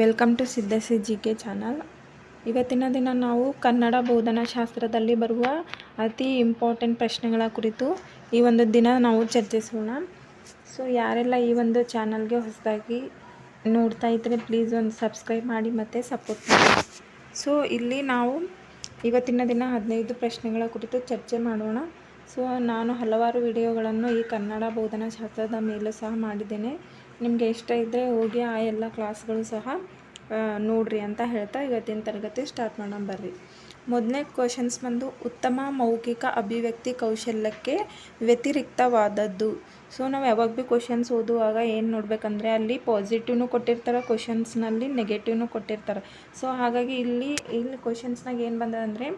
Welcome to Siddasi G K channel ಇವತ್ತಿನ ದಿನ ನಾವು ಕನ್ನಡ ಬೋಧನಾಶಾಸ್ತ್ರದಲ್ಲಿ ಬರುವ ಅತಿ ಇಂಪಾರ್ಟೆಂಟ್ ಪ್ರಶ್ನೆಗಳ ಕುರಿತು ಈ ಒಂದು ದಿನ ನಾವು ಚರ್ಚಿಸೋಣ. ಸೊ ಯಾರೆಲ್ಲ ಈ ಒಂದು ಚಾನಲ್ಗೆ ಹೊಸದಾಗಿ ನೋಡ್ತಾ ಇದ್ದರೆ ಪ್ಲೀಸ್ ಒಂದು ಸಬ್ಸ್ಕ್ರೈಬ್ ಮಾಡಿ ಮತ್ತು ಸಪೋರ್ಟ್ ಮಾಡಿ. ಸೊ ಇಲ್ಲಿ ನಾವು ಇವತ್ತಿನ ದಿನ ಹದಿನೈದು ಪ್ರಶ್ನೆಗಳ ಕುರಿತು ಚರ್ಚೆ ಮಾಡೋಣ. ಸೊ ನಾನು ಹಲವಾರು ವಿಡಿಯೋಗಳನ್ನು ಈ ಕನ್ನಡ ಬೋಧನಾಶಾಸ್ತ್ರದ ಮೇಲೂ ಸಹ ಮಾಡಿದ್ದೇನೆ. ನಿಮಗೆ ಇಷ್ಟ ಇದ್ದರೆ ಹೋಗಿ ಆ ಎಲ್ಲ ಕ್ಲಾಸ್ಗಳು ಸಹ ನೋಡ್ರಿ ಅಂತ ಹೇಳ್ತಾ ಇವತ್ತಿನ ತರಗತಿ ಸ್ಟಾರ್ಟ್ ಮಾಡೋಣ ಬರ್ರಿ. ಮೊದಲನೇ ಕ್ವಶನ್ಸ್ ಬಂದು, ಉತ್ತಮ ಮೌಖಿಕ ಅಭಿವ್ಯಕ್ತಿ ಕೌಶಲ್ಯಕ್ಕೆ ವ್ಯತಿರಿಕ್ತವಾದದ್ದು. ಸೊ ನಾವು ಯಾವಾಗ ಭೀ ಕ್ವಶನ್ಸ್ ಓದುವಾಗ ಏನು ನೋಡ್ಬೇಕಂದ್ರೆ ಅಲ್ಲಿ ಪಾಸಿಟಿವ್ನು ಕೊಟ್ಟಿರ್ತಾರೆ ಕ್ವಶನ್ಸ್ನಲ್ಲಿ ನೆಗೆಟಿವ್ನು ಕೊಟ್ಟಿರ್ತಾರೆ. ಸೊ ಹಾಗಾಗಿ ಇಲ್ಲಿ ಇಲ್ಲಿ ಕ್ವಶನ್ಸ್ನಾಗ ಏನು ಬಂದದಂದರೆ,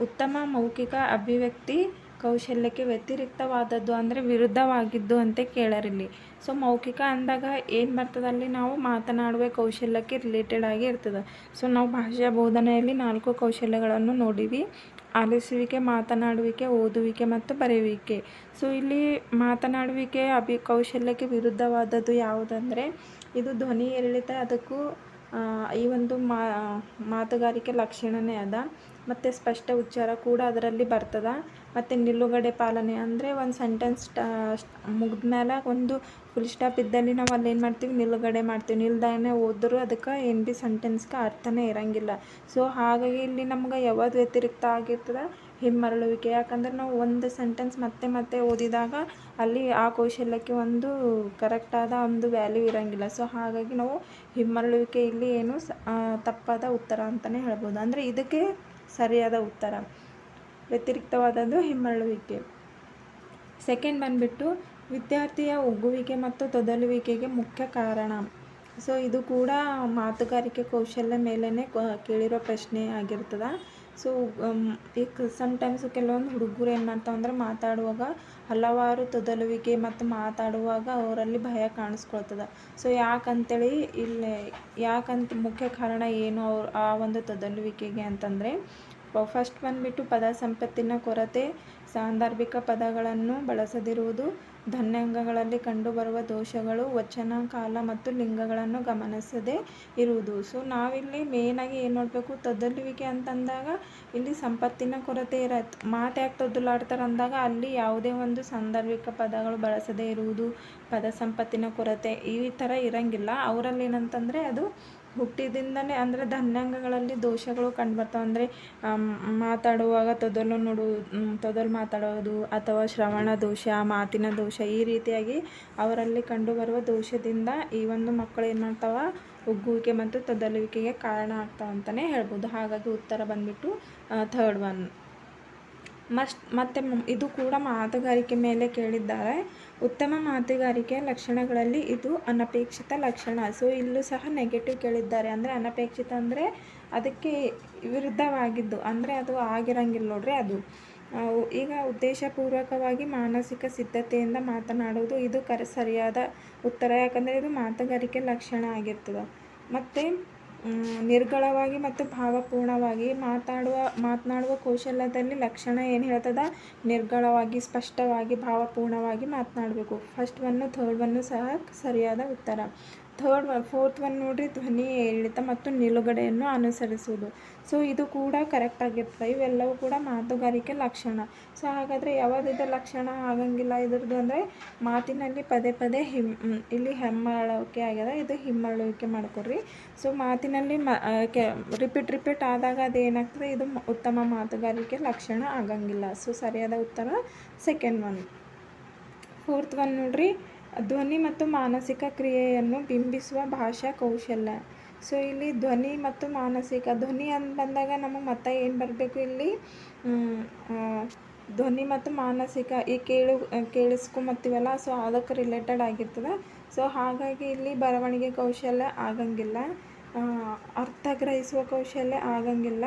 ಉತ್ತಮ ಮೌಖಿಕ ಅಭಿವ್ಯಕ್ತಿ ಕೌಶಲ್ಯಕ್ಕೆ ವ್ಯತಿರಿಕ್ತವಾದದ್ದು ಅಂದರೆ ವಿರುದ್ಧವಾಗಿದ್ದು ಅಂತ ಕೇಳರಿಲ್ಲಿ. ಸೊ ಮೌಖಿಕ ಅಂದಾಗ ಏನು ಬರ್ತದೆ ಅಲ್ಲಿ ನಾವು ಮಾತನಾಡುವ ಕೌಶಲ್ಯಕ್ಕೆ ರಿಲೇಟೆಡ್ ಆಗಿ ಇರ್ತದೆ. ಸೊ ನಾವು ಭಾಷಾ ಬೋಧನೆಯಲ್ಲಿ ನಾಲ್ಕು ಕೌಶಲ್ಯಗಳನ್ನು ನೋಡಿವಿ. ಆಲಿಸುವಿಕೆ, ಮಾತನಾಡುವಿಕೆ, ಓದುವಿಕೆ ಮತ್ತು ಬರೆಯುವಿಕೆ. ಸೊ ಇಲ್ಲಿ ಮಾತನಾಡುವಿಕೆ ಅಭಿ ಕೌಶಲ್ಯಕ್ಕೆ ವಿರುದ್ಧವಾದದ್ದು ಯಾವುದಂದರೆ ಇದು ಧ್ವನಿ ಏರಿಳಿತ, ಅದಕ್ಕೂ ಈ ಒಂದು ಮಾತುಗಾರಿಕೆ ಲಕ್ಷಣನೇ ಅದ. ಮತ್ತು ಸ್ಪಷ್ಟ ಉಚ್ಚಾರ ಕೂಡ ಅದರಲ್ಲಿ ಬರ್ತದೆ. ಮತ್ತು ನಿಲುಗಡೆ ಪಾಲನೆ ಅಂದರೆ ಒಂದು ಸೆಂಟೆನ್ಸ್ ಮುಗಿದ ಮೇಲೆ ಒಂದು ಫುಲ್ ಸ್ಟಾಪ್ ಇದ್ದಲ್ಲಿ ನಾವು ಅಲ್ಲಿ ಏನು ಮಾಡ್ತೀವಿ? ನಿಲುಗಡೆ ಮಾಡ್ತೀವಿ. ನಿಲ್ದಾನೆ ಓದಿದ್ರು ಅದಕ್ಕೆ ಏನು ಭೀ ಸೆಂಟೆನ್ಸ್ಗೆ ಅರ್ಥನೇ ಇರಂಗಿಲ್ಲ. ಸೊ ಹಾಗಾಗಿ ಇಲ್ಲಿ ನಮ್ಗೆ ಯಾವ್ದು ವ್ಯತಿರಿಕ್ತ ಆಗಿರ್ತದೆ? ಹಿಮ್ಮರಳುವಿಕೆ. ಯಾಕಂದ್ರೆ ನಾವು ಒಂದು ಸೆಂಟೆನ್ಸ್ ಮತ್ತೆ ಮತ್ತೆ ಓದಿದಾಗ ಅಲ್ಲಿ ಆ ಕೌಶಲ್ಯಕ್ಕೆ ಒಂದು ಕರೆಕ್ಟಾದ ಒಂದು ವ್ಯಾಲ್ಯೂ ಇರಂಗಿಲ್ಲ. ಸೊ ಹಾಗಾಗಿ ನಾವು ಹಿಮ್ಮರಳುವಿಕೆ ಇಲ್ಲಿ ಏನು ತಪ್ಪಾದ ಉತ್ತರ ಅಂತಲೇ ಹೇಳ್ಬೋದು. ಅಂದರೆ ಇದಕ್ಕೆ ಸರಿಯಾದ ಉತ್ತರ. ವ್ಯತಿರಿಕ್ತವಾದದ್ದು ಹಿಮ್ಮರಳುವಿಕೆ. ಸೆಕೆಂಡ್ ಬಂದ್ಬಿಟ್ಟು, ವಿದ್ಯಾರ್ಥಿಯ ಒಗ್ಗುವಿಕೆ ಮತ್ತು ತೊದಲುವಿಕೆಗೆ ಮುಖ್ಯ ಕಾರಣ. ಸೊ ಇದು ಕೂಡ ಮಾತುಗಾರಿಕೆ ಕೌಶಲ್ಯ ಮೇಲೇ ಕೇಳಿರೋ ಪ್ರಶ್ನೆ ಆಗಿರ್ತದೆ. ಸೊ ಈಗ ಸಮ್ಟೈಮ್ಸ್ ಕೆಲವೊಂದು ಹುಡುಗರು ಏನು ಮಾಡ್ತಾವೆ ಅಂದ್ರೆ ಮಾತಾಡುವಾಗ ಹಲವಾರು ತೊದಲುವಿಕೆ ಮತ್ತು ಮಾತಾಡುವಾಗ ಅವರಲ್ಲಿ ಭಯ ಕಾಣಿಸ್ಕೊಳ್ತದ. ಸೊ ಯಾಕಂತೇಳಿ ಇಲ್ಲಿ, ಯಾಕಂತ ಮುಖ್ಯ ಕಾರಣ ಏನು ಅವ್ರು ಆ ಒಂದು ತೊದಲುವಿಕೆಗೆ ಅಂತಂದರೆ ಫಸ್ಟ್ ಬಂದುಬಿಟ್ಟು ಪದ ಸಂಪತ್ತಿನ ಕೊರತೆ ಸಾಂದರ್ಭಿಕ ಪದಗಳನ್ನು ಬಳಸದಿರುವುದು, ಧನ್ಯಾಂಗಗಳಲ್ಲಿ ಕಂಡುಬರುವ ದೋಷಗಳು, ವಚನ, ಕಾಲ ಮತ್ತು ಲಿಂಗಗಳನ್ನು ಗಮನಿಸದೇ ಇರುವುದು. ಸೊ ನಾವಿಲ್ಲಿ ಮೇನಾಗಿ ಏನು ನೋಡಬೇಕು? ತೊದಲುವಿಕೆ ಅಂತಂದಾಗ ಇಲ್ಲಿ ಸಂಪತ್ತಿನ ಕೊರತೆ ಇರತ್ತೆ ಮಾತು ಯಾಕೆ ತೊದಲಾಡ್ತಾರೆ ಅಂದಾಗ ಅಲ್ಲಿ ಯಾವುದೇ ಒಂದು ಸಾಂದರ್ಭಿಕ ಪದಗಳು ಬಳಸದೇ ಇರುವುದು, ಪದ ಸಂಪತ್ತಿನ ಕೊರತೆ ಈ ಥರ ಇರಂಗಿಲ್ಲ. ಅವರಲ್ಲಿ ಏನಂತಂದರೆ ಅದು ಹುಟ್ಟಿದಿಂದನೇ ಅಂದರೆ ಧನ್ಯಾಂಗಗಳಲ್ಲಿ ದೋಷಗಳು ಕಂಡುಬರ್ತಾವೆ ಅಂದರೆ ಮಾತಾಡುವಾಗ ತೊದಲು ನೋಡು ತೊದಲು ಮಾತಾಡೋದು ಅಥವಾ ಶ್ರವಣ ದೋಷ, ಮಾತಿನ ದೋಷ ಈ ರೀತಿಯಾಗಿ ಅವರಲ್ಲಿ ಕಂಡುಬರುವ ದೋಷದಿಂದ ಈ ಒಂದು ಮಕ್ಕಳು ಏನು ಮಾಡ್ತಾವೆ? ಉಗ್ಗುವಿಕೆ ಮತ್ತು ತೊದಲುವಿಕೆಗೆ ಕಾರಣ ಆಗ್ತಾವಂತಲೇ ಹೇಳ್ಬೋದು. ಹಾಗಾಗಿ ಉತ್ತರ ಬಂದ್ಬಿಟ್ಟು ಥರ್ಡ್ ಒನ್ ಮಸ್ಟ್ ಮತ್ತು ಇದು ಕೂಡ ಮಾತುಗಾರಿಕೆ ಮೇಲೆ ಕೇಳಿದ್ದಾರೆ. ಉತ್ತಮ ಮಾತುಗಾರಿಕೆ ಲಕ್ಷಣಗಳಲ್ಲಿ ಇದು ಅನಪೇಕ್ಷಿತ ಲಕ್ಷಣ. ಸೊ ಇಲ್ಲೂ ಸಹ ನೆಗೆಟಿವ್ ಕೇಳಿದ್ದಾರೆ. ಅಂದರೆ ಅನಪೇಕ್ಷಿತ ಅಂದರೆ ಅದಕ್ಕೆ ವಿರುದ್ಧವಾಗಿದ್ದು. ಅಂದರೆ ಅದು ಆಗಿರಂಗಿಲ್ಲ ನೋಡ್ರಿ ಅದು. ಈಗ ಉದ್ದೇಶಪೂರ್ವಕವಾಗಿ ಮಾನಸಿಕ ಸಿದ್ಧತೆಯಿಂದ ಮಾತನಾಡುವುದು ಇದು ಕರೆ ಸರಿಯಾದ ಉತ್ತರ. ಯಾಕಂದರೆ ಇದು ಮಾತುಗಾರಿಕೆ ಲಕ್ಷಣ ಆಗಿರ್ತದೆ. ಮತ್ತು ನಿರ್ಗಳವಾಗಿ ಮತ್ತು ಭಾವಪೂರ್ಣವಾಗಿ ಮಾತಾಡುವ, ಮಾತನಾಡುವ ಕೌಶಲ್ಯದಲ್ಲಿ ಲಕ್ಷಣ ಏನು ಹೇಳ್ತದ? ನಿರ್ಗಳವಾಗಿ, ಸ್ಪಷ್ಟವಾಗಿ, ಭಾವಪೂರ್ಣವಾಗಿ ಮಾತನಾಡಬೇಕು. ಫಸ್ಟ್ ಒನ್ನು ಥರ್ಡ್ ಒನ್ನು ಸಹ ಸರಿಯಾದ ಉತ್ತರ. ಥರ್ಡ್ ಫೋರ್ತ್ ಒನ್ ನೋಡ್ರಿ ಧ್ವನಿ ಏರಿಳಿತ ಮತ್ತು ನಿಲುಗಡೆಯನ್ನು ಅನುಸರಿಸುವುದು. ಸೊ ಇದು ಕೂಡ ಕರೆಕ್ಟ್ ಆಗಿರ್ತದೆ. ಇವೆಲ್ಲವೂ ಕೂಡ ಮಾತುಗಾರಿಕೆ ಲಕ್ಷಣ. ಸೊ ಹಾಗಾದರೆ ಯಾವುದಿದೆ ಲಕ್ಷಣ ಆಗಂಗಿಲ್ಲ ಇದ್ರದ್ದು ಅಂದರೆ ಮಾತಿನಲ್ಲಿ ಪದೇ ಪದೇ ಹಿಮ್ ಇಲ್ಲಿ ಹೆಮ್ಮಳುವಿಕೆ ಆಗ್ಯದ, ಇದು ಹಿಮ್ಮಳುವಿಕೆ ಮಾಡ್ಕೊಡ್ರಿ. ಸೊ ಮಾತಿನಲ್ಲಿ ಮ ಕೆ ರಿಪೀಟ್ ರಿಪೀಟ್ ಆದಾಗ ಅದೇನಾಗ್ತದೆ? ಇದು ಉತ್ತಮ ಮಾತುಗಾರಿಕೆ ಲಕ್ಷಣ ಆಗಂಗಿಲ್ಲ. ಸೊ ಸರಿಯಾದ ಉತ್ತರ ಸೆಕೆಂಡ್ ಒನ್ ಫೋರ್ತ್ ಒನ್ ನೋಡ್ರಿ. ಧ್ವನಿ ಮತ್ತು ಮಾನಸಿಕ ಕ್ರಿಯೆಯನ್ನು ಬಿಂಬಿಸುವ ಭಾಷಾ ಕೌಶಲ್ಯ. ಸೊ ಇಲ್ಲಿ ಧ್ವನಿ ಮತ್ತು ಮಾನಸಿಕ, ಧ್ವನಿ ಅಂತ ಬಂದಾಗ ನಮಗೆ ಮತ್ತೆ ಏನು ಬರಬೇಕು ಇಲ್ಲಿ? ಧ್ವನಿ ಮತ್ತು ಮಾನಸಿಕ ಈ ಕೇಳು ಕೇಳಿಸ್ಕೊಂಬತ್ತೀವಲ್ಲ ಸೊ ಅದಕ್ಕೆ ರಿಲೇಟೆಡ್ ಆಗಿರ್ತದೆ. ಸೊ ಹಾಗಾಗಿ ಇಲ್ಲಿ ಬರವಣಿಗೆ ಕೌಶಲ್ಯ ಆಗಂಗಿಲ್ಲ. ಅರ್ಥ ಗ್ರಹಿಸುವ ಕೌಶಲ್ಯ ಆಗಂಗಿಲ್ಲ.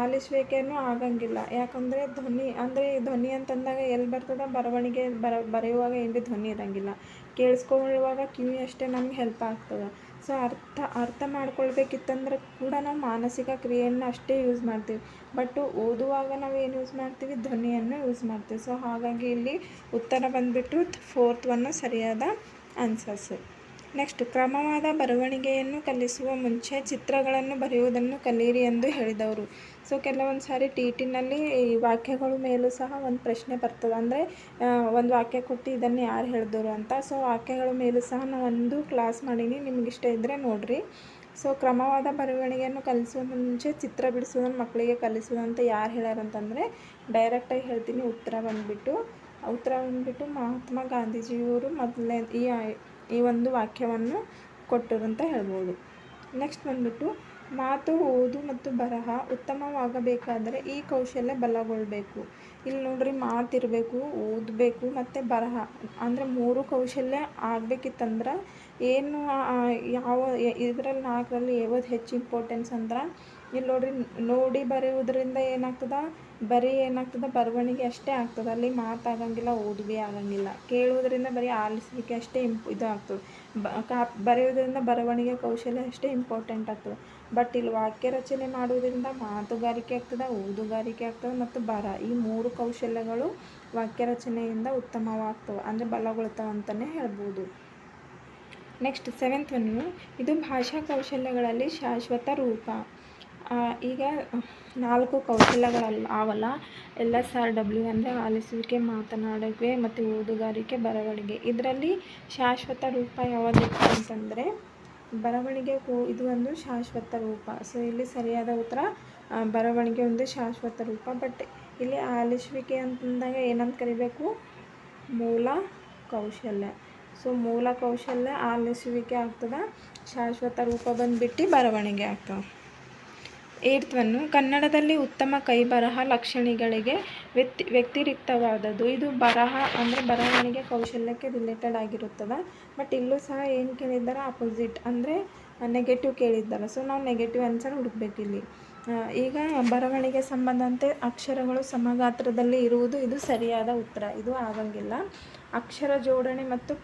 ಆಲಿಸುವಿಕೆನೂ ಆಗಂಗಿಲ್ಲ. ಯಾಕಂದರೆ ಧ್ವನಿ, ಅಂದರೆ ಧ್ವನಿ ಅಂತಂದಾಗ ಎಲ್ಲಿ ಬರ್ತದೆ? ಬರವಣಿಗೆ ಬರ, ಬರೆಯುವಾಗ ಏನು ಧ್ವನಿ ಇರಂಗಿಲ್ಲ. ಕೇಳಿಸ್ಕೊಳ್ಳುವಾಗ ಕಿವಿ ಅಷ್ಟೇ ನಮ್ಗೆ ಹೆಲ್ಪ್ ಆಗ್ತದೆ. ಸೊ ಅರ್ಥ ಅರ್ಥ ಮಾಡ್ಕೊಳ್ಬೇಕಿತ್ತಂದ್ರೆ ಕೂಡ ನಾವು ಮಾನಸಿಕ ಕ್ರಿಯೆಯನ್ನು ಅಷ್ಟೇ ಯೂಸ್ ಮಾಡ್ತೀವಿ. ಬಟ್ ಓದುವಾಗ ನಾವು ಏನು ಯೂಸ್ ಮಾಡ್ತೀವಿ? ಧ್ವನಿಯನ್ನು ಯೂಸ್ ಮಾಡ್ತೀವಿ. ಸೊ ಹಾಗಾಗಿ ಇಲ್ಲಿ ಉತ್ತರ ಬಂದುಬಿಟ್ಟು ಫೋರ್ತ್ ಒನ್ನು ಸರಿಯಾದ ಆನ್ಸರ್ಸು ನೆಕ್ಸ್ಟ್, ಕ್ರಮವಾದ ಬರವಣಿಗೆಯನ್ನು ಕಲಿಸುವ ಮುಂಚೆ ಚಿತ್ರಗಳನ್ನು ಬರೆಯುವುದನ್ನು ಕಲಿಯಿರಿ ಎಂದು ಹೇಳಿದವರು. ಸೊ, ಕೆಲವೊಂದು ಸಾರಿ ಟಿ ಟಿನಲ್ಲಿ ಈ ವಾಕ್ಯಗಳ ಮೇಲೂ ಸಹ ಒಂದು ಪ್ರಶ್ನೆ ಬರ್ತದೆ. ಅಂದರೆ ಒಂದು ವಾಕ್ಯ ಕೊಟ್ಟು ಇದನ್ನು ಯಾರು ಹೇಳಿದವರು ಅಂತ. ಸೊ, ವಾಕ್ಯಗಳ ಮೇಲೂ ಸಹ ನಾನು ಒಂದು ಕ್ಲಾಸ್ ಮಾಡೀನಿ, ನಿಮ್ಗೆ ಇಷ್ಟ ಇದ್ದರೆ ನೋಡಿರಿ. ಸೊ, ಕ್ರಮವಾದ ಬರವಣಿಗೆಯನ್ನು ಕಲಿಸುವ ಮುಂಚೆ ಚಿತ್ರ ಬಿಡಿಸೋದನ್ನು ಮಕ್ಕಳಿಗೆ ಕಲಿಸೋದಂತ ಯಾರು ಹೇಳ್ಯಾರಂತಂದರೆ ಡೈರೆಕ್ಟಾಗಿ ಹೇಳ್ತೀನಿ, ಉತ್ತರ ಬಂದುಬಿಟ್ಟು. ಉತ್ತರ ಬಂದುಬಿಟ್ಟು ಮಹಾತ್ಮ ಗಾಂಧೀಜಿಯವರು ಮೊದಲನೇ ಈ ಈ ಒಂದು ವಾಕ್ಯವನ್ನು ಕೊಟ್ಟರು ಅಂತ ಹೇಳ್ಬೋದು. ನೆಕ್ಸ್ಟ್ ಬಂದುಬಿಟ್ಟು, ಮಾತು ಓದು ಮತ್ತು ಬರಹ ಉತ್ತಮವಾಗಬೇಕಾದರೆ ಈ ಕೌಶಲ್ಯ ಬಲಗೊಳ್ಳಬೇಕು ಇಲ್ಲಿ ನೋಡ್ರಿ ಮಾತಿರಬೇಕು ಓದಬೇಕು ಮತ್ತು ಬರಹ. ಅಂದರೆ ಮೂರು ಕೌಶಲ್ಯ ಆಗಬೇಕಿತ್ತಂದ್ರೆ ಏನು ಯಾವ, ಇದರಲ್ಲಿ ನಾಲ್ಕರಲ್ಲಿ ಯಾವ್ದು ಹೆಚ್ಚು ಇಂಪಾರ್ಟೆನ್ಸ್ ಅಂದ್ರೆ, ಇಲ್ಲಿ ನೋಡ್ರಿ, ನೋಡಿ ಬರೆಯುವುದರಿಂದ ಏನಾಗ್ತದೆ? ಬರೀ ಏನಾಗ್ತದೆ? ಬರವಣಿಗೆ ಅಷ್ಟೇ ಆಗ್ತದೆ. ಅಲ್ಲಿ ಮಾತಾಗಂಗಿಲ್ಲ ಭೀ ಆಗಂಗಿಲ್ಲ. ಕೇಳುವುದರಿಂದ ಬರೀ ಆಲಿಸಲಿಕ್ಕೆ ಅಷ್ಟೇ ಇಂಪ್ ಇದು ಆಗ್ತದೆ. ಬ ಕಾ ಬರೆಯೋದ್ರಿಂದ ಬರವಣಿಗೆ ಕೌಶಲ್ಯ ಅಷ್ಟೇ ಇಂಪಾರ್ಟೆಂಟ್ ಆಗ್ತದೆ. ಬಟ್ ಇಲ್ಲಿ ವಾಕ್ಯ ರಚನೆ ಮಾಡುವುದರಿಂದ ಮಾತುಗಾರಿಕೆ ಆಗ್ತದೆ, ಓದುಗಾರಿಕೆ ಆಗ್ತದೆ ಮತ್ತು ಬರ. ಈ ಮೂರು ಕೌಶಲ್ಯಗಳು ವಾಕ್ಯ ರಚನೆಯಿಂದ ಉತ್ತಮವಾಗ್ತವೆ. ಅಂದರೆ ಬಲಗೊಳ್ತಾವೆ ಅಂತಲೇ ಹೇಳ್ಬೋದು. ನೆಕ್ಸ್ಟ್ ಸೆವೆಂತ್ ಒನ್ನು ಇದು ಭಾಷಾ ಕೌಶಲ್ಯಗಳಲ್ಲಿ ಶಾಶ್ವತ ರೂಪ. ಈಗ ನಾಲ್ಕು ಕೌಶಲ್ಯಗಳಲ್ಲ ಆವಲ್ಲ. ಎಲ್ಲ ಆರ್ ಡಬ್ಲ್ಯೂ ಅಂದರೆ ಆಲಿಸುವಿಕೆ, ಮಾತನಾಡುವಿಕೆ ಮತ್ತು ಓದುಗಾರಿಕೆ ಬರವಣಿಗೆ. ಇದರಲ್ಲಿ ಶಾಶ್ವತ ರೂಪ ಯಾವುದಿತ್ತು ಅಂತಂದರೆ ಬರವಣಿಗೆ ಇದು ಒಂದು ಶಾಶ್ವತ ರೂಪ. ಸೊ ಇಲ್ಲಿ ಸರಿಯಾದ ಉತ್ತರ ಬರವಣಿಗೆ ಒಂದು ಶಾಶ್ವತ ರೂಪ. ಬಟ್ ಇಲ್ಲಿ ಆಲಿಸುವಿಕೆ ಅಂತಂದಾಗ ಏನಂತ ಕರಿಬೇಕು? ಮೂಲ ಕೌಶಲ್ಯ. ಸೊ ಮೂಲ ಕೌಶಲ್ಯ ಆಲಿಸುವಿಕೆ ಆಗ್ತದೆ, ಶಾಶ್ವತ ರೂಪ ಬಂದುಬಿಟ್ಟು ಬರವಣಿಗೆ ಆಗ್ತದೆ. ಏಟ್ತ್ವನ್ನು ಕನ್ನಡದಲ್ಲಿ ಉತ್ತಮ ಕೈಬರಹ ಲಕ್ಷಣಗಳಿಗೆ ವ್ಯಕ್ತಿ ವ್ಯತಿರಿಕ್ತವಾದದ್ದು ಇದು ಬರಹ ಅಂದರೆ ಬರವಣಿಗೆ ಕೌಶಲ್ಯಕ್ಕೆ ರಿಲೇಟೆಡ್ ಆಗಿರುತ್ತದೆ. ಬಟ್ ಇಲ್ಲೂ ಸಹ ಏನು ಕೇಳಿದ್ದಾರೆ ಅಪೋಸಿಟ್ ಅಂದರೆ ನೆಗೆಟಿವ್ ಕೇಳಿದ್ದಾರೆ. ಸೊ ನಾವು ನೆಗೆಟಿವ್ ಆನ್ಸರ್ ಹುಡುಕ್ಬೇಕು ಇಲ್ಲಿ. ಈಗ ಬರವಣಿಗೆ ಸಂಬಂಧಂತೆ ಅಕ್ಷರಗಳು ಸಮಗಾತ್ರದಲ್ಲಿ ಇರುವುದು ಇದು ಸರಿಯಾದ ಉತ್ತರ. ಇದು ಆಗಂಗಿಲ್ಲ. ಅಕ್ಷರ ಜೋಡಣೆ ಮತ್ತು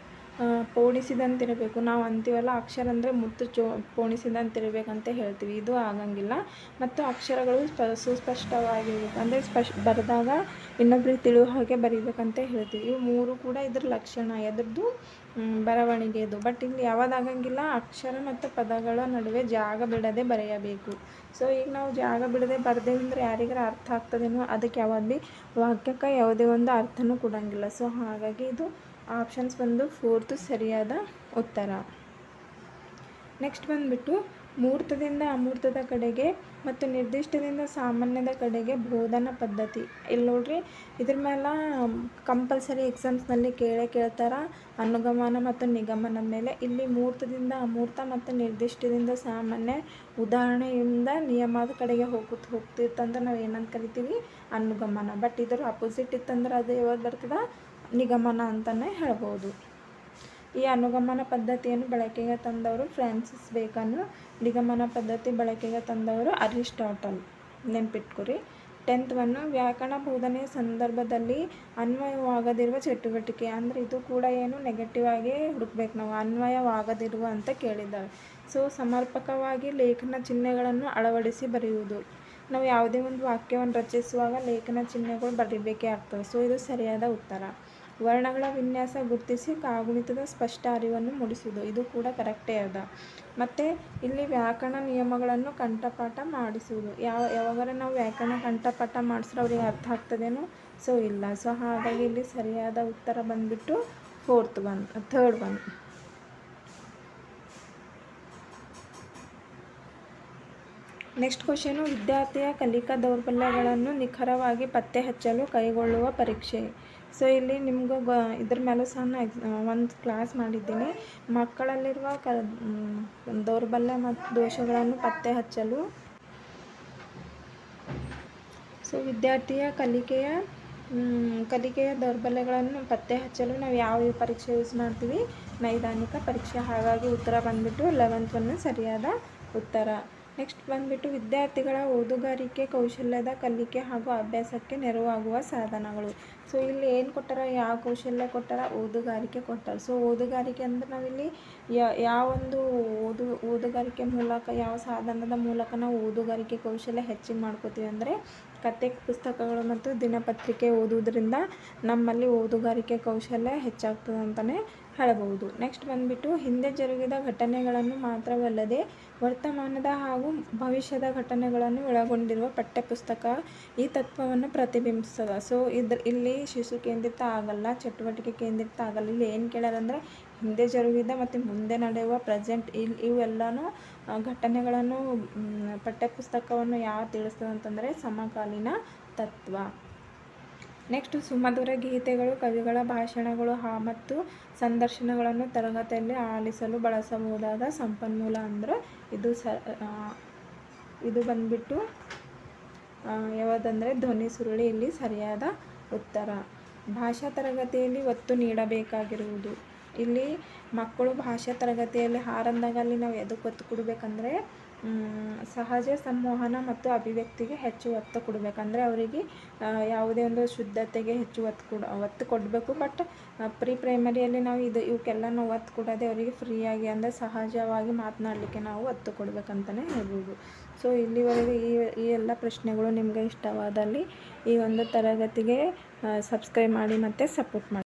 ಪೋಣಿಸಿದಂತಿರಬೇಕು. ನಾವು ಅಂತೀವಲ್ಲ, ಅಕ್ಷರ ಅಂದರೆ ಮುತ್ತು ಚೋ, ಪೋಣಿಸಿದಂತಿರಬೇಕಂತ ಹೇಳ್ತೀವಿ. ಇದು ಆಗಂಗಿಲ್ಲ. ಮತ್ತು ಅಕ್ಷರಗಳು ಸ್ಪ, ಸುಸ್ಪಷ್ಟವಾಗಿರಬೇಕು. ಅಂದರೆ ಸ್ಪಶ್, ಬರೆದಾಗ ಇನ್ನೊಬ್ರಿಗೆ ತಿಳಿಯೋ ಹಾಗೆ ಬರೀಬೇಕಂತ ಹೇಳ್ತೀವಿ. ಇವು ಮೂರು ಕೂಡ ಇದ್ರ ಲಕ್ಷಣ. ಎದ್ರದ್ದು ಬರವಣಿಗೆದು. ಬಟ್ ಇಲ್ಲಿ ಯಾವುದಾಗಂಗಿಲ್ಲ ಅಕ್ಷರ ಮತ್ತು ಪದಗಳ ನಡುವೆ ಜಾಗ ಬಿಡದೆ ಬರೆಯಬೇಕು. ಸೊ, ಈಗ ನಾವು ಜಾಗ ಬಿಡದೆ ಬರೆದೇವೆ ಅಂದರೆ ಯಾರಿಗಾರ ಅರ್ಥ ಆಗ್ತದೇನೋ, ಅದಕ್ಕೆ ಯಾವಾಗ ಭೀ ವಾಕ್ಯಕ್ಕೆ ಯಾವುದೇ ಒಂದು ಅರ್ಥನೂ ಕೊಡೋಂಗಿಲ್ಲ. ಸೊ, ಹಾಗಾಗಿ ಇದು ಆಪ್ಷನ್ಸ್ ಬಂದು ಫೋರ್ತ್ ಸರಿಯಾದ ಉತ್ತರ. ನೆಕ್ಸ್ಟ್ ಬಂದುಬಿಟ್ಟು ಮೂರ್ತದಿಂದ ಅಮೂರ್ತದ ಕಡೆಗೆ ಮತ್ತು ನಿರ್ದಿಷ್ಟದಿಂದ ಸಾಮಾನ್ಯದ ಕಡೆಗೆ ಬೋಧನ ಪದ್ಧತಿ. ಇಲ್ಲಿ ನೋಡ್ರಿ, ಇದ್ರ ಮೇಲೆ ಕಂಪಲ್ಸರಿ ಎಕ್ಸಾಮ್ಸ್ನಲ್ಲಿ ಕೇಳೇ ಕೇಳ್ತಾರೆ. ಅನುಗಮನ ಮತ್ತು ನಿಗಮನದ ಮೇಲೆ ಇಲ್ಲಿ ಮೂರ್ತದಿಂದ ಅಮೂರ್ತ ಮತ್ತು ನಿರ್ದಿಷ್ಟದಿಂದ ಸಾಮಾನ್ಯ ಉದಾಹರಣೆಯಿಂದ ನಿಯಮದ ಕಡೆಗೆ ಹೋಗುತ್ತ ಹೋಗ್ತಿತ್ತಂದ್ರೆ ನಾವು ಏನಂತ ಕರಿತೀವಿ? ಅನುಗಮನ. ಬಟ್ ಇದರ ಅಪೋಸಿಟ್ ಇತ್ತಂದ್ರೆ ಅದು ಯಾವಾಗ ಬರ್ತದೆ? ನಿಗಮನ ಅಂತಲೇ ಹೇಳ್ಬೋದು. ಈ ಅನುಗಮನ ಪದ್ಧತಿಯನ್ನು ಬಳಕೆಗೆ ತಂದವರು ಫ್ರಾನ್ಸಿಸ್ ಬೇಕನ್, ನಿಗಮನ ಪದ್ಧತಿ ಬಳಕೆಗೆ ತಂದವರು ಅರಿಸ್ಟಾಟಲ್. ನೆನ್ಪಿಟ್ಕೊರಿ. ಟೆಂತ್ ಒನ್ನು ವ್ಯಾಕರಣ ಬೋಧನೆಯ ಸಂದರ್ಭದಲ್ಲಿ ಅನ್ವಯವಾಗದಿರುವ ಚಟುವಟಿಕೆ. ಅಂದರೆ ಇದು ಕೂಡ ಏನು ನೆಗೆಟಿವ್ ಆಗಿ ಹುಡುಕ್ಬೇಕು ನಾವು. ಅನ್ವಯವಾಗದಿರುವ ಅಂತ ಕೇಳಿದ್ದಾರೆ ಸೊ ಸಮರ್ಪಕವಾಗಿ ಲೇಖನ ಚಿಹ್ನೆಗಳನ್ನು ಅಳವಡಿಸಿ ಬರೆಯುವುದು. ನಾವು ಯಾವುದೇ ಒಂದು ವಾಕ್ಯವನ್ನು ರಚಿಸುವಾಗ ಲೇಖನ ಚಿಹ್ನೆಗಳು ಬರೀಬೇಕೇ ಆಗ್ತವೆ. ಸೊ ಇದು ಸರಿಯಾದ ಉತ್ತರ. ವರ್ಣಗಳ ವಿನ್ಯಾಸ ಗುರುತಿಸಿ ಕಾಗುಣಿತದ ಸ್ಪಷ್ಟ ಅರಿವನ್ನು ಮೂಡಿಸುವುದು ಇದು ಕೂಡ ಕರೆಕ್ಟೇ ಅದ. ಮತ್ತು ಇಲ್ಲಿ ವ್ಯಾಕರಣ ನಿಯಮಗಳನ್ನು ಕಂಠಪಾಠ ಮಾಡಿಸುವುದು. ಯಾವ, ಯಾವಾಗಾರ ನಾವು ವ್ಯಾಕರಣ ಕಂಠಪಾಠ ಮಾಡಿಸ್ರೆ ಅವ್ರಿಗೆ ಅರ್ಥ ಆಗ್ತದೇನೋ? ಸೊ ಇಲ್ಲ. ಸೊ ಹಾಗಾಗಿ ಇಲ್ಲಿ ಸರಿಯಾದ ಉತ್ತರ ಬಂದುಬಿಟ್ಟು fourth one third one next question ವಿದ್ಯಾರ್ಥಿಯ ಕಲಿಕಾ ದೌರ್ಬಲ್ಯಗಳನ್ನು ನಿಖರವಾಗಿ ಪತ್ತೆ ಹಚ್ಚಲು ಕೈಗೊಳ್ಳುವ ಪರೀಕ್ಷೆ. ಸೊ ಇಲ್ಲಿ ನಿಮಗೂ ಗ, ಇದ್ರ ಮೇಲೂ ಸಹ ಒಂದು ಕ್ಲಾಸ್ ಮಾಡಿದ್ದೀನಿ. ಮಕ್ಕಳಲ್ಲಿರುವ ಕ ದೌರ್ಬಲ್ಯ ಮತ್ತು ದೋಷಗಳನ್ನು ಪತ್ತೆ ಹಚ್ಚಲು. ಸೊ ವಿದ್ಯಾರ್ಥಿಯ ಕಲಿಕೆಯ ಕಲಿಕೆಯ ದೌರ್ಬಲ್ಯಗಳನ್ನು ಪತ್ತೆ ಹಚ್ಚಲು ನಾವು ಯಾವ ಪರೀಕ್ಷೆ ಯೂಸ್ ಮಾಡ್ತೀವಿ? ನೈದಾನಿಕ ಪರೀಕ್ಷೆ. ಹಾಗಾಗಿ ಉತ್ತರ ಬಂದುಬಿಟ್ಟು ಲೆವೆಂತ್ ಸರಿಯಾದ ಉತ್ತರ. ನೆಕ್ಸ್ಟ್ ಬಂದುಬಿಟ್ಟು ವಿದ್ಯಾರ್ಥಿಗಳ ಓದುಗಾರಿಕೆ ಕೌಶಲ್ಯದ ಕಲಿಕೆ ಹಾಗೂ ಅಭ್ಯಾಸಕ್ಕೆ ನೆರವಾಗುವ ಸಾಧನಗಳು. ಸೊ ಇಲ್ಲಿ ಏನು ಕೊಟ್ಟಾರ? ಯಾವ ಕೌಶಲ್ಯ ಕೊಟ್ಟಾರ? ಓದುಗಾರಿಕೆ ಕೊಟ್ಟಾರ. ಸೊ ಓದುಗಾರಿಕೆ ಅಂದ್ರೆ ನಾವಿಲ್ಲಿ ಯಾವೊಂದು ಓದು, ಓದುಗಾರಿಕೆ ಮೂಲಕ, ಯಾವ ಸಾಧನದ ಮೂಲಕ ನಾವು ಓದುಗಾರಿಕೆ ಕೌಶಲ್ಯ ಹೆಚ್ಚಿಗೆ ಮಾಡ್ಕೋತೀವಿ ಅಂದರೆ ಕತೆ ಪುಸ್ತಕಗಳು ಮತ್ತು ದಿನಪತ್ರಿಕೆ ಓದುವುದರಿಂದ ನಮ್ಮಲ್ಲಿ ಓದುಗಾರಿಕೆ ಕೌಶಲ್ಯ ಹೆಚ್ಚಾಗ್ತದೆ ಅಂತಲೇ ಹೇಳಬಹುದು. ನೆಕ್ಸ್ಟ್ ಬಂದುಬಿಟ್ಟು ಹಿಂದೆ ಜರುಗಿದ ಘಟನೆಗಳನ್ನು ಮಾತ್ರವಲ್ಲದೆ ವರ್ತಮಾನದ ಹಾಗೂ ಭವಿಷ್ಯದ ಘಟನೆಗಳನ್ನು ಒಳಗೊಂಡಿರುವ ಪಠ್ಯಪುಸ್ತಕ ಈ ತತ್ವವನ್ನು ಪ್ರತಿಬಿಂಬಿಸ್ತದ ಸೊ ಇದ್ರ ಇಲ್ಲಿ ಶಿಶು ಕೇಂದ್ರಿತ ಆಗಲ್ಲ, ಚಟುವಟಿಕೆ ಕೇಂದ್ರಿತ ಆಗಲ್ಲ. ಇಲ್ಲಿ ಏನು ಕೇಳ್ಯಾರಂದ್ರೆ ಹಿಂದೆ ಜರುಗಿದ ಮತ್ತು ಮುಂದೆ ನಡೆಯುವ ಪ್ರೆಸೆಂಟ್ ಇಲ್ಲಿ ಇವೆಲ್ಲನೂ ಘಟನೆಗಳನ್ನು ಪಠ್ಯಪುಸ್ತಕವನ್ನು ಯಾವ ತಿಳಿಸ್ತದೆ ಅಂತಂದರೆ ಸಮಕಾಲೀನ ತತ್ವ. ನೆಕ್ಸ್ಟ್ ಸುಮಧುರ ಗೀತೆಗಳು, ಕವಿಗಳ ಭಾಷಣಗಳು, ಹಾ ಮತ್ತು ಸಂದರ್ಶನಗಳನ್ನು ತರಗತಿಯಲ್ಲಿ ಆಲಿಸಲು ಬಳಸಬಹುದಾದ ಸಂಪನ್ಮೂಲ ಅಂದ್ರೆ ಇದು ಸ ಇದು ಬಂದ್ಬಿಟ್ಟು ಯಾವುದಂದರೆ ಧ್ವನಿ ಸುರುಳಿ ಇಲ್ಲಿ ಸರಿಯಾದ ಉತ್ತರ. ಭಾಷಾ ತರಗತಿಯಲ್ಲಿ ಒತ್ತು ನೀಡಬೇಕಾಗಿರುವುದು. ಇಲ್ಲಿ ಮಕ್ಕಳು ಭಾಷಾ ತರಗತಿಯಲ್ಲಿ ಹಾರಂದಾಗ ಅಲ್ಲಿ ನಾವು ಎದಕ್ಕೆ ಒತ್ತು ಕೊಡಬೇಕಂದ್ರೆ ಸಹಜ ಸಂವಹನ ಮತ್ತು ಅಭಿವ್ಯಕ್ತಿಗೆ ಹೆಚ್ಚು ಒತ್ತು ಕೊಡಬೇಕಂದ್ರೆ ಅವರಿಗೆ ಯಾವುದೇ ಒಂದು ಶುದ್ಧತೆಗೆ ಹೆಚ್ಚು ಒತ್ತು ಕೊಡ, ಒತ್ತು ಕೊಡಬೇಕು. ಬಟ್ ಪ್ರೀ ಪ್ರೈಮರಿಯಲ್ಲಿ ನಾವು ಇದು ಇವಕ್ಕೆಲ್ಲ ನಾವು ಒತ್ತು ಕೊಡೋದೇ ಅವರಿಗೆ ಫ್ರೀಯಾಗಿ ಅಂದರೆ ಸಹಜವಾಗಿ ಮಾತನಾಡಲಿಕ್ಕೆ ನಾವು ಒತ್ತು ಕೊಡಬೇಕಂತಲೇ ಹೇಳ್ಬೋದು. ಸೊ ಇಲ್ಲಿವರೆಗೆ ಈ ಈ ಎಲ್ಲ ಪ್ರಶ್ನೆಗಳು ನಿಮಗೆ ಇಷ್ಟವಾದಲ್ಲಿ ಈ ಒಂದು ತರಗತಿಗೆ ಸಬ್ಸ್ಕ್ರೈಬ್ ಮಾಡಿ ಮತ್ತು ಸಪೋರ್ಟ್ ಮಾಡಿ.